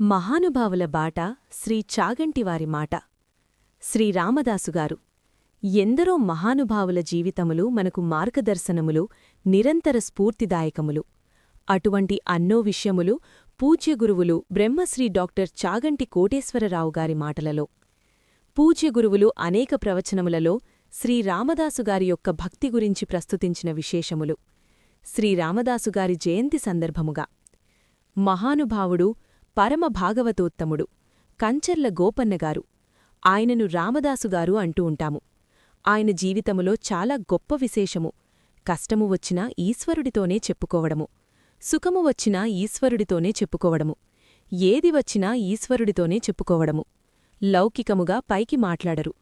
మహానుభావుల బాట శ్రీ చాగంటివారి మాట. శ్రీరామదాసుగారు ఎందరో మహానుభావుల జీవితములు మనకు మార్గదర్శనములు నిరంతర స్ఫూర్తిదాయకములు. అటువంటి అన్నో విషయములు పూజ్యగురువులు బ్రహ్మశ్రీ డాక్టర్ చాగంటి కోటేశ్వరరావు గారి మాటలలో. పూజ్యగురువులు అనేక ప్రవచనములలో శ్రీరామదాసుగారి యొక్క భక్తి గురించి ప్రస్తుతించిన విశేషములు. శ్రీరామదాసుగారి జయంతి సందర్భముగా. మహానుభావుడు పరమ భాగవతోత్తముడు కంచర్ల గోపన్నగారు. ఆయనను రామదాసుగారు అంటూ ఉంటాము. ఆయన జీవితములో చాలా గొప్ప విశేషము. కష్టము వచ్చినా ఈశ్వరుడితోనే చెప్పుకోవడము. సుఖము వచ్చినా ఈశ్వరుడితోనే చెప్పుకోవడము. ఏది వచ్చినా ఈశ్వరుడితోనే చెప్పుకోవడము. లౌకికముగా పైకి మాట్లాడరు.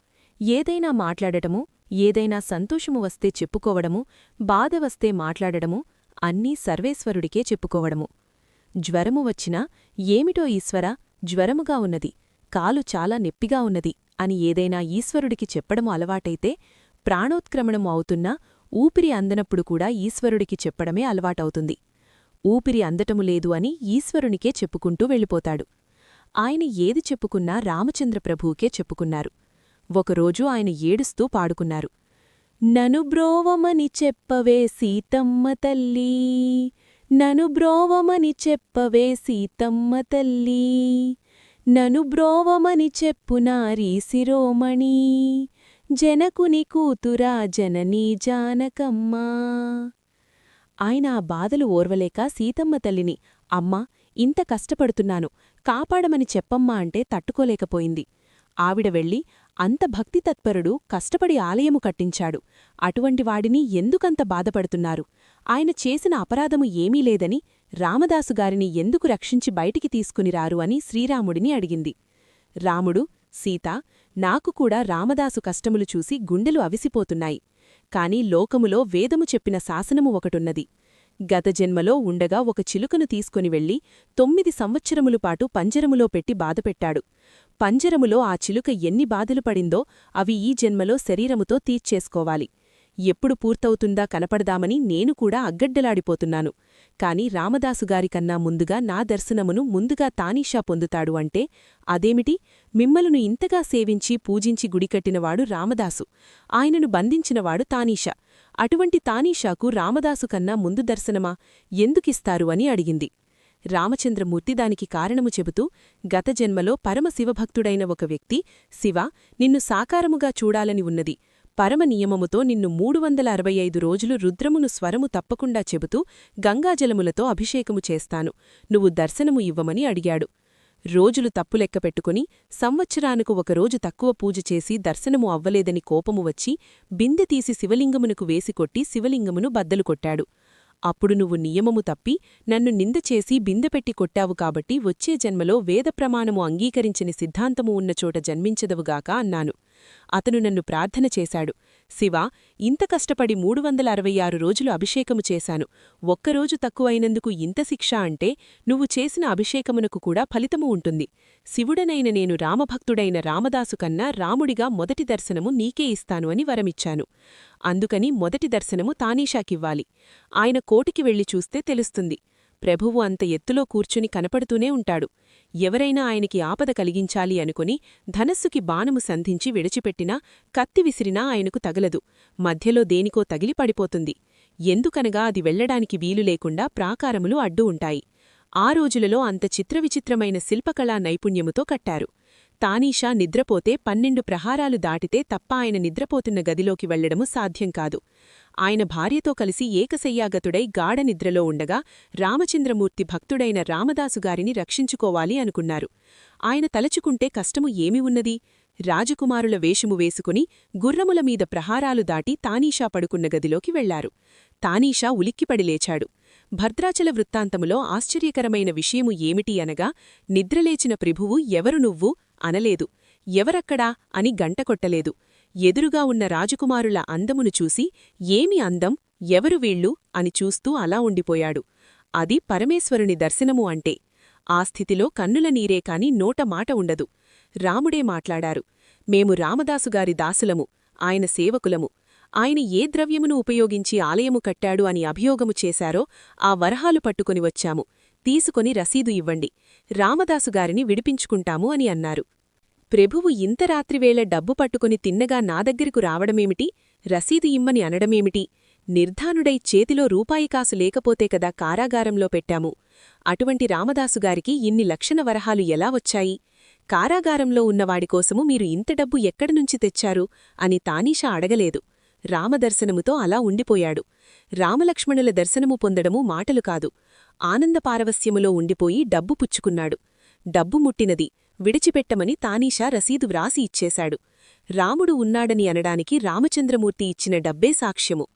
ఏదైనా మాట్లాడటము ఏదైనా సంతోషము వస్తే చెప్పుకోవడము బాధ వస్తే మాట్లాడడము అన్నీ సర్వేశ్వరుడికే చెప్పుకోవడము. జ్వరము వచ్చినా ఏమిటో ఈశ్వర జ్వరముగా ఉన్నది కాలు చాలా నెప్పిగా ఉన్నది అని ఏదైనా ఈశ్వరుడికి చెప్పడము అలవాటైతే ప్రాణోత్క్రమణము అవుతున్నా ఊపిరి అందనప్పుడు కూడా ఈశ్వరుడికి చెప్పడమే అలవాటవుతుంది. ఊపిరి అందటము లేదు అని ఈశ్వరునికే చెప్పుకుంటూ వెళ్ళిపోతాడు. ఆయన ఏది చెప్పుకున్నా రామచంద్రప్రభువుకే చెప్పుకున్నారు. ఒకరోజు ఆయన ఏడుస్తూ పాడుకున్నారు. నను బ్రోవమని చెప్పవే సీతమ్మ తల్లీ నను బ్రోవమని చెప్పవే సీతమ్మ తల్లీ. నను బ్రోవమని చెప్పు నారీ శిరోమణి. జనకుని కూతురా జననీ జానకమ్మా. ఆయన ఆ బాధలు ఓర్వలేక సీతమ్మ తల్లిని అమ్మా ఇంత కష్టపడుతున్నాను కాపాడమని చెప్పమ్మా అంటే తట్టుకోలేకపోయింది. ఆవిడ వెళ్ళి అంత భక్తి తత్పరుడు కష్టపడి ఆలయము కట్టించాడు. అటువంటి వాడిని ఎందుకంత బాధపడుతున్నారు? ఆయన చేసిన అపరాధము ఏమీ లేదని రామదాసుగారిని ఎందుకు రక్షించి బయటికి తీసుకునిరారు అని శ్రీరాముడిని అడిగింది. రాముడు సీత నాకు కూడా రామదాసు కష్టములు చూసి గుండెలు అవిసిపోతున్నాయి. కాని లోకములో వేదము చెప్పిన శాసనము ఒకటున్నది. గత జన్మలో ఉండగా ఒక చిలుకను తీసుకుని వెళ్ళి తొమ్మిది సంవత్సరములు పాటు పంజరములో పెట్టి బాధపెట్టాడు. పంజరములో ఆ చిలుక ఎన్ని బాధలు పడిందో అవి ఈ జన్మలో శరీరముతో తీర్చేసుకోవాలి. ఎప్పుడు పూర్తవుతుందా కనపడదామని నేను కూడా అగ్గడ్డలాడిపోతున్నాను. కాని రామదాసుగారికన్నా ముందుగా నా దర్శనమును ముందుగా తానీషా పొందుతాడు అంటే అదేమిటి? మిమ్మలను ఇంతగా సేవించి పూజించి గుడికట్టినవాడు రామదాసు. ఆయనను బంధించినవాడు తానీషా. అటువంటి తానీషాకు రామదాసు కన్నా ముందు దర్శనమా? ఎందుకిస్తారు అని అడిగింది. రామచంద్రమూర్తి దానికి కారణము చెబుతూ గత జన్మలో పరమశివభక్తుడైన ఒక వ్యక్తి శివ నిన్ను సాకారముగా చూడాలని ఉన్నది. పరమ నియమముతో నిన్ను మూడు వందల అరవై ఐదు రోజులు రుద్రమును స్వరము తప్పకుండా చెబుతూ గంగాజలములతో అభిషేకము చేస్తాను. నువ్వు దర్శనము ఇవ్వమని అడిగాడు. రోజులు తప్పులెక్క పెట్టుకుని సంవత్సరానికి ఒకరోజు తక్కువ పూజ చేసి దర్శనము అవ్వలేదని కోపము వచ్చి బిందె తీసి శివలింగమునకు వేసికొట్టి శివలింగమును బద్దలు కొట్టాడు. అప్పుడు నువ్వు నియమము తప్పి నన్ను నిందచేసి బిందెపెట్టి కొట్టావు కాబట్టి వచ్చే జన్మలో వేదప్రమాణము అంగీకరించని సిద్ధాంతము ఉన్నచోట జన్మించదవుగాక అన్నాను. అతను నన్ను ప్రార్థన చేశాడు. శివా ఇంత కష్టపడి మూడు వందల అరవై ఆరు రోజులు అభిషేకము చేశాను. ఒక్కరోజు తక్కువైనందుకు ఇంత శిక్ష అంటే నువ్వు చేసిన అభిషేకమునకు కూడా ఫలితము ఉంటుంది. శివుడనైన నేను రామభక్తుడైన రామదాసు కన్నా రాముడిగా మొదటి దర్శనము నీకే ఇస్తాను అని వరమిచ్చాను. అందుకని మొదటి దర్శనము తానీషాకివ్వాలి. ఆయన కోటికి వెళ్ళి చూస్తే తెలుస్తుంది. ప్రభువు అంత ఎత్తులో కూర్చుని కనపడుతూనే ఉంటాడు. ఎవరైనా ఆయనకి ఆపద కలిగించాలి అనుకుని ధనస్సుకి బాణము సంధించి విడిచిపెట్టినా కత్తి విసిరినా ఆయనకు తగలదు. మధ్యలో దేనికో తగిలి పడిపోతుంది. ఎందుకనగా అది వెళ్ళడానికి వీలు లేకుండా ప్రాకారములు అడ్డు ఉంటాయి. ఆ రోజులలో అంత చిత్రవిచిత్రమైన శిల్పకళా నైపుణ్యముతో కట్టారు. తానీషా నిద్రపోతే పన్నెండు ప్రహారాలు దాటితే తప్ప ఆయన నిద్రపోతున్న గదిలోకి వెళ్ళడము సాధ్యం కాదు. ఆయన భార్యతో కలిసి ఏకశయ్యాగతుడై గాఢ నిద్రలో ఉండగా రామచంద్రమూర్తి భక్తుడైన రామదాసుగారిని రక్షించుకోవాలి అనుకున్నారు. ఆయన తలచుకుంటే కష్టము ఏమి ఉన్నది? రాజకుమారుల వేషము వేసుకుని గుర్రముల మీద ప్రహారాలు దాటి తానీషా పడుకున్న గదిలోకి వెళ్ళారు. తానీషా ఉలిక్కిపడి లేచాడు. భద్రాచల వృత్తాంతములో ఆశ్చర్యకరమైన విషయము ఏమిటి అనగా నిద్రలేచిన ప్రభువు ఎవరు నువ్వు? అనలేదు. ఎవరక్కడా అని గంటకొట్టలేదు ఎదురుగా ఉన్న రాజకుమారుల అందమును చూసి ఏమి అందం? ఎవరు వీళ్ళు? అని చూస్తూ అలా ఉండిపోయాడు. అది పరమేశ్వరుని దర్శనము అంటే. ఆ స్థితిలో కన్నుల నీరే కాని నోట మాట ఉండదు. రాముడే మాట్లాడారు. మేము రామదాసుగారి దాసులము. ఆయన సేవకులము. ఆయన ఏ ద్రవ్యమును ఉపయోగించి ఆలయము కట్టాడు అని అభియోగము చేశారో ఆ వరహాలు పట్టుకుని వచ్చాము. తీసుకొని రసీదు ఇవ్వండి. రామదాసుగారిని విడిపించుకుంటాము అని అన్నారు. ప్రభువు ఇంత రాత్రివేళ డబ్బు పట్టుకుని తిన్నగా నా దగ్గరకు రావడమేమిటి? రసీదు ఇమ్మని అనడమేమిటి? నిర్ధానుడై చేతిలో రూపాయి కాసు లేకపోతే కదా కారాగారంలో పెట్టాము. అటువంటి రామదాసుగారికి ఇన్ని లక్షణ వరహాలు ఎలా వచ్చాయి? కారాగారంలో ఉన్నవాడికోసము మీరు ఇంత డబ్బు ఎక్కడినుంచి తెచ్చారు? అని తానీషా అడగలేదు. రామదర్శనముతో అలా ఉండిపోయాడు. రామలక్ష్మణుల దర్శనము పొందడము మాటలు కాదు. ఆనందపారవస్యములో ఉండిపోయి డబ్బు పుచ్చుకున్నాడు. డబ్బు ముట్టినది విడిచిపెట్టమని తానీషా రసీదు వ్రాసి ఇచ్చేశాడు. రాముడు ఉన్నాడని అనడానికి రామచంద్రమూర్తి ఇచ్చిన డబ్బే సాక్ష్యము.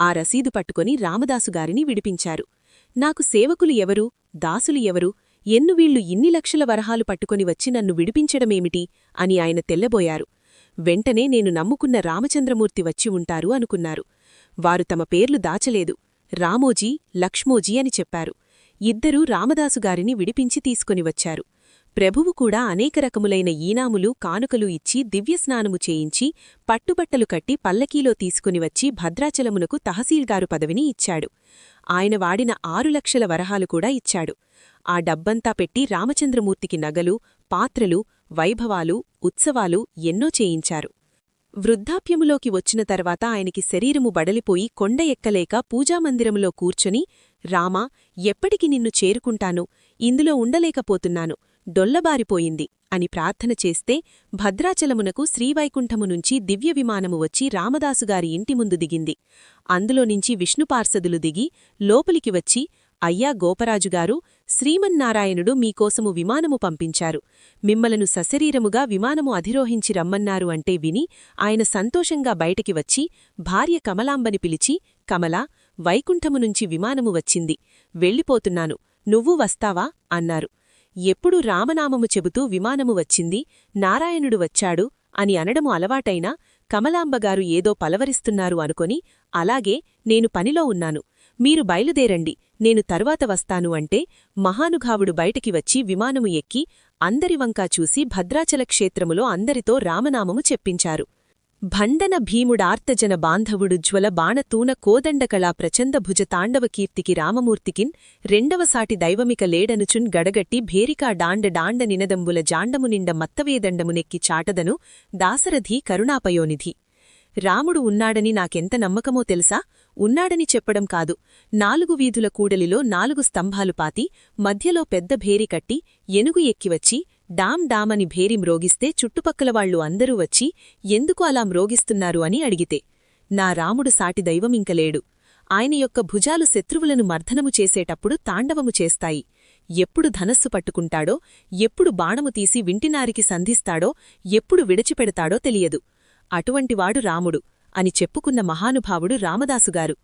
ఆ రసీదు పట్టుకొని రామదాసుగారిని విడిపించారు. నాకు సేవకులు ఎవరు? దాసులు ఎవరు? ఎన్ను వీళ్ళు ఇన్ని లక్షల వరహాలు పట్టుకొని వచ్చి నన్ను విడిపించడమేమిటి? అని ఆయన తెల్లబోయారు. వెంటనే నేను నమ్ముకున్న రామచంద్రమూర్తి వచ్చి ఉంటారు అనుకున్నారు. వారు తమ పేర్లు దాచలేదు. రామోజీ లక్ష్మోజీ అని చెప్పారు. ఇద్దరూ రామదాసుగారిని విడిపించి తీసుకునివచ్చారు వచ్చారు. ప్రభువు కూడా అనేక రకములైన ఈనాములు కానుకలు ఇచ్చి దివ్యస్నానము చేయించి పట్టుబట్టలు కట్టి పల్లకీలో తీసుకుని వచ్చి భద్రాచలమునకు తహసీల్గారు పదవిని ఇచ్చాడు. ఆయన వాడిన ఆరు లక్షల వరహాలు కూడా ఇచ్చాడు. ఆ డబ్బంతా పెట్టి రామచంద్రమూర్తికి నగలు పాత్రలు వైభవాలు ఉత్సవాలు ఎన్నో చేయించారు. వృద్ధాప్యములోకి వచ్చిన తర్వాత ఆయనకి శరీరము బడలిపోయి కొండ ఎక్కలేక పూజామందిరములో కూర్చొని రామా ఎప్పటికి నిన్ను చేరుకుంటాను ఇందులో ఉండలేకపోతున్నాను డొల్లబారిపోయింది అని ప్రార్థన చేస్తే భద్రాచలమునకు శ్రీవైకుంఠము నుంచి దివ్య విమానము వచ్చి రామదాసుగారి ఇంటి ముందు దిగింది. అందులోనుంచి విష్ణుపార్సదులు దిగి లోపలికి వచ్చి అయ్యా గోపరాజుగారు శ్రీమన్నారాయణుడు మీకోసము విమానము పంపించారు. మిమ్మలను సశరీరముగా విమానము అధిరోహించి రమ్మన్నారు అంటే విని ఆయన సంతోషంగా బయటికి వచ్చి భార్య కమలాంబని పిలిచి కమలా వైకుంఠము నుంచి విమానము వచ్చింది. వెళ్ళిపోతున్నాను. నువ్వు వస్తావా? అన్నారు. ఎప్పుడు రామనామము చెబుతూ విమానము వచ్చింది. నారాయణుడు వచ్చాడు అని అనడము అలవాటైనా కమలాంబగారు ఏదో పలవరిస్తున్నారు అనుకొని అలాగే నేను పనిలో ఉన్నాను. మీరు బయలుదేరండి. నేను తరువాత వస్తాను అంటే మహానుఘావుడు బయటికి వచ్చి విమానము ఎక్కి అందరివంకా చూసి భద్రాచల క్షేత్రములో అందరితో రామనామము చెప్పించారు. భండన భీముడార్తజన బాంధవుడు జ్వల బాణతూన కోదండకళా ప్రచంద భుజ రామమూర్తికిన్ రెండవసాటి దైవమిక లేడనుచున్ గడగట్టి భేరికా డాండ డాండ నినదంబుల జాండము నిండ మత్తవేదండమునెక్కి చాటదను దాసరథి కరుణాపయోనిధి. రాముడు ఉన్నాడని నాకెంత నమ్మకమో తెలుసా? ఉన్నాడని చెప్పడం కాదు. నాలుగు వీధుల కూడలిలో నాలుగు స్తంభాలు పాతి మధ్యలో పెద్ద భేరి కట్టి ఎనుగు ఎక్కివచ్చి డామ్ డామని భేరి మ్రోగిస్తే చుట్టుపక్కలవాళ్ళు అందరూ వచ్చి ఎందుకు అలా మ్రోగిస్తున్నారు? అని అడిగితే నా రాముడు సాటి దైవమింకలేడు ఆయన యొక్క భుజాలు శత్రువులను మర్ధనము చేసేటప్పుడు తాండవము చేస్తాయి. ఎప్పుడు ధనస్సు పట్టుకుంటాడో ఎప్పుడు బాణము తీసి వింటినారికి సంధిస్తాడో ఎప్పుడు విడిచిపెడతాడో తెలియదు. అటువంటివాడు రాముడు అని చెప్పుకున్న మహానుభావుడు రామదాసుగారు.